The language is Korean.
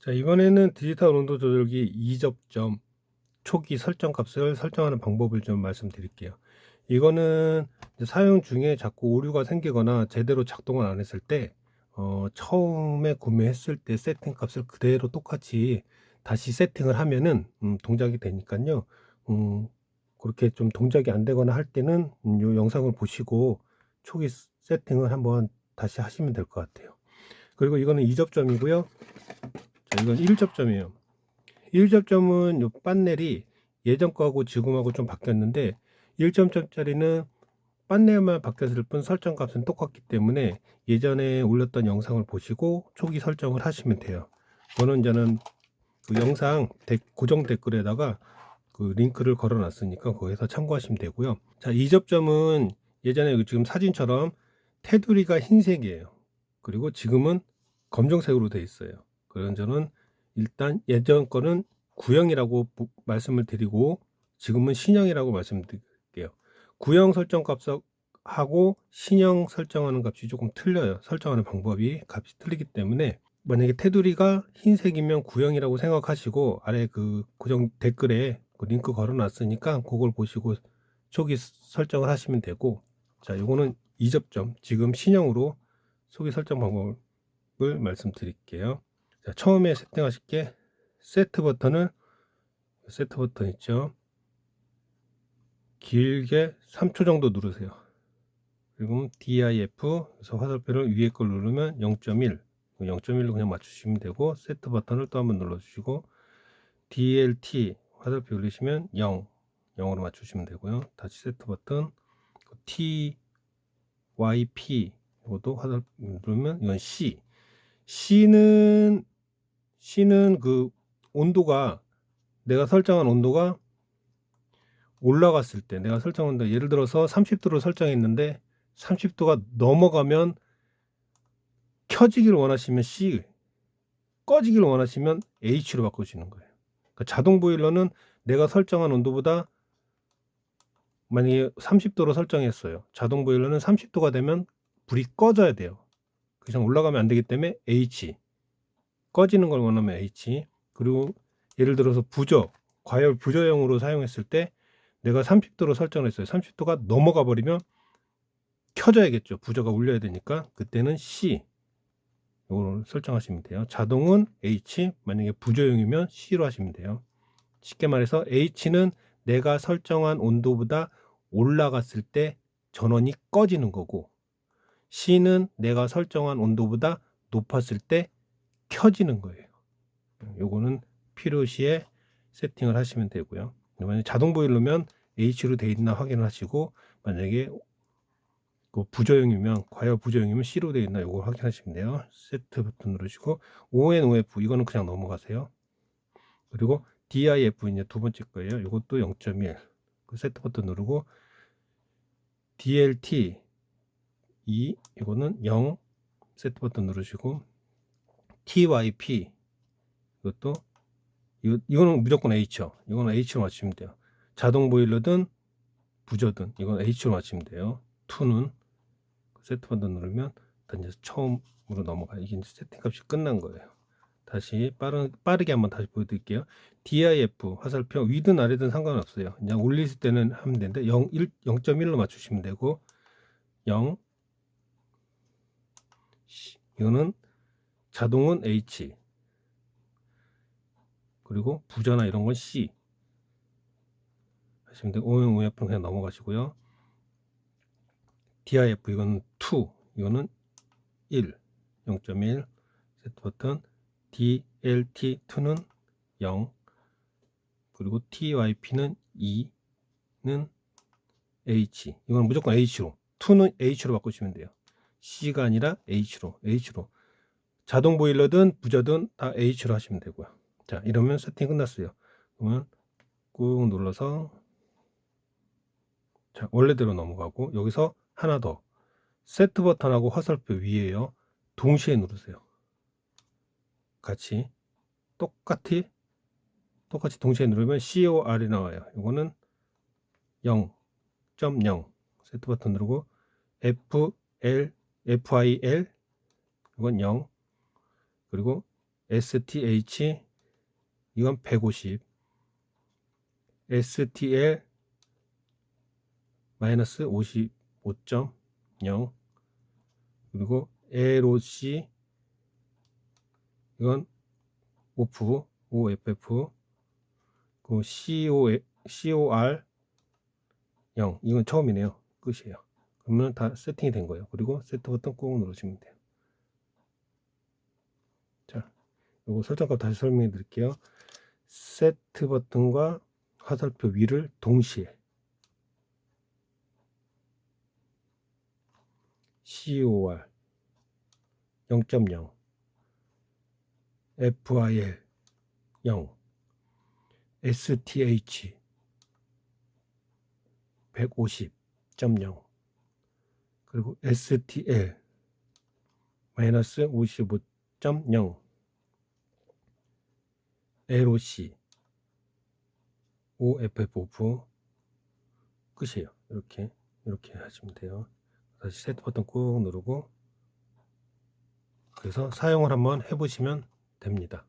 자, 이번에는 디지털 온도 조절기 2접점 초기 설정 값을 설정하는 방법을 좀 말씀드릴게요. 이거는 사용 중에 자꾸 오류가 생기거나 제대로 작동을 안 했을 때, 어, 처음에 구매했을 때 세팅 값을 그대로 똑같이 다시 세팅을 하면은, 음, 동작이 되니까요. 음, 그렇게 좀 동작이 안 되거나 할 때는, 음, 요 영상을 보시고 초기 세팅을 한번 다시 하시면 될 것 같아요. 그리고 이거는 2접점이고요. 자, 이건 1접점이에요. 1접점은 요 판넬이 예전 거하고 지금하고 좀 바뀌었는데 1점점짜리는 판넬만 바뀌었을 뿐 설정 값은 똑같기 때문에 예전에 올렸던 영상을 보시고 초기 설정을 하시면 돼요. 저는 저는 그 영상 댓- 고정 댓글에다가 그 링크를 걸어 놨으니까 거기서 참고하시면 되고요. 자, 2접점은 예전에 그 지금 사진처럼 테두리가 흰색이에요. 그리고 지금은 검정색으로 돼 있어요. 그런 저는 일단 예전 거는 구형이라고 부- 말씀을 드리고 지금은 신형이라고 말씀드릴게요. 구형 설정 값하고 신형 설정하는 값이 조금 틀려요. 설정하는 방법이 값이 틀리기 때문에 만약에 테두리가 흰색이면 구형이라고 생각하시고 아래 그 고정 댓글에 그 링크 걸어 놨으니까 그걸 보시고 초기 스- 설정을 하시면 되고 자, 요거는 2접점 지금 신형으로 초기 설정 방법을 말씀드릴게요. 자, 처음에 세팅하실 게 세트 버튼을 세트 버튼 있죠. 길게 3초 정도 누르세요. 그리고 DIF 그래서 화살표를 위에 걸 누르면 0.1 0.1로 그냥 맞추시면 되고 세트 버튼을 또 한번 눌러주시고 DLT 화살표 올리시면 0 0으로 맞추시면 되고요. 다시 세트 버튼 TYP 이것도 화살표 누르면 이건 C C는 C는 그 온도가 내가 설정한 온도가 올라갔을 때 내가 설정한 온도 예를 들어서 30도로 설정했는데 30도가 넘어가면 켜지기를 원하시면 C 꺼지기를 원하시면 H로 바꾸시는 거예요. 그러니까 자동 보일러는 내가 설정한 온도보다 만약에 30도로 설정했어요. 자동 보일러는 30도가 되면 불이 꺼져야 돼요. 그 이상 올라가면 안 되기 때문에 H 꺼지는 걸 원하면 H. 그리고 예를 들어서 부저 과열 부저형으로 사용했을 때 내가 30도로 설정을 했어요. 30도가 넘어가 버리면 켜져야겠죠. 부저가 울려야 되니까. 그때는 C. 이걸 설정하시면 돼요. 자동은 H 만약에 부저형이면 C로 하시면 돼요. 쉽게 말해서 H는 내가 설정한 온도보다 올라갔을 때 전원이 꺼지는 거고 C는 내가 설정한 온도보다 높았을 때 켜지는 거예요. 요거는 필요시에 세팅을 하시면 되고요. 만약 자동 보일러면 H로 돼 있나 확인을 하시고 만약에 그 부저형이면 과열 부저형이면 C로 돼 있나 요거 확인하시면 돼요. 세트 버튼 누르시고 ONOF 이거는 그냥 넘어가세요. 그리고 DIF 이제 두 번째 거예요. 이것도 0.1. 그 세트 버튼 누르고 DLT 2 이거는 0 세트 버튼 누르시고 TYP 이것도 이거, 이거는 무조건 H요. 이거는 H로 맞추면 돼요. 자동 보일러든 부저든 이건 H로 맞추면 돼요. 2는 세트 버튼 누르면 이제 처음으로 넘어가. 이게 이제 세팅 값이 끝난 거예요. 다시 빠른, 빠르게 한번 다시 보여드릴게요. DIF 화살표 위든 아래든 상관없어요. 그냥 올릴 때는 하면 되는데 0, 1, 0.1로 맞추시면 되고 0 이거는 자동은 H. 그리고 부저나 이런 건 C. 하시면 되고 OM, OF는 그냥 넘어가시고요. DIF 이거는 2 이거는 1 0.1 세트 버튼 DLT2는 0 그리고 TYP는 2는 H. 이건 무조건 H로 2는 H로 바꾸시면 돼요 C가 아니라 H로 H로. 자동 보일러든 부저든 다 H로 하시면 되고요. 자 이러면 세팅 끝났어요. 그러면 꾹 눌러서 자 원래대로 넘어가고 여기서 하나 더. 세트 버튼하고 화살표 위에요. 동시에 누르세요. 같이 똑같이 똑같이 동시에 누르면 COR이 나와요. 이거는 0.0 세트 버튼 누르고 FL FIL 이건 0 그리고 STH 이건 150 STL 마이너스 55.0 그리고 LOC 이건 오프 OFF 그 CO, COR 0 이건 처음이네요. 끝이에요 그러면 다 세팅이 된 거예요. 그리고 세트 버튼 꾹 누르시면 돼요. 자 요거 설정값 다시 설명해 드릴게요. 세트 버튼과 화살표 위를 동시에. COR 0.0 FIL 0 STH 150.0 그리고 STL 마이너스 55.0 LOC OFF 끝이에요. 이렇게 이렇게 하시면 돼요. 다시 세트 버튼 꾹 누르고 그래서 사용을 한번 해보시면 됩니다.